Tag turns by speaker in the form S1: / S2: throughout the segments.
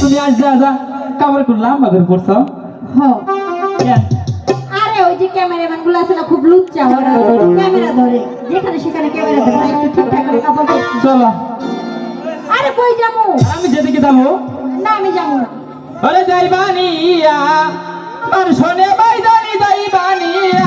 S1: তুমি আজ যা
S2: যা
S1: করলাম
S2: বাগের করছ। হ্যাঁ। আরে ওই যে ক্যামেরাম্যানগুলো খুব লুচ্চা ওরা। ক্যামেরা আরে কই যাব?
S1: আমি যেদিকে যাব?
S2: না আমি যাব না।
S1: আরে যাইবানিয়া আর শোনে বাইদানি যাইবানিয়া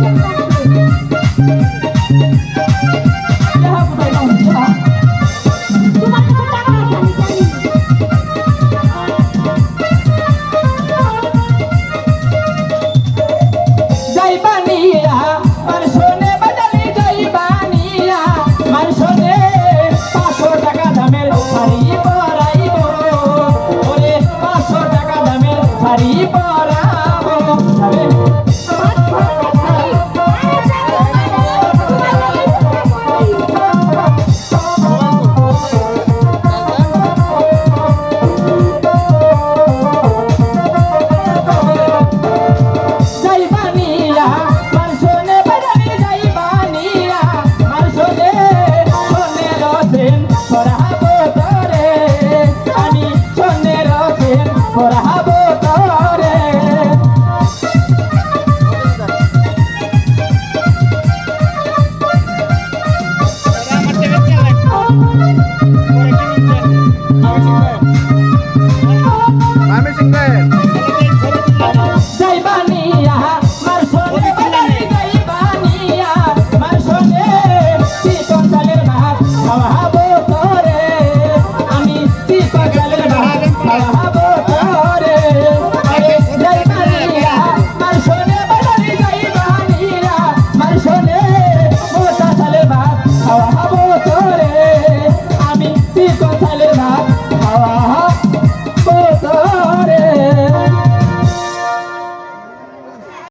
S1: Thank you.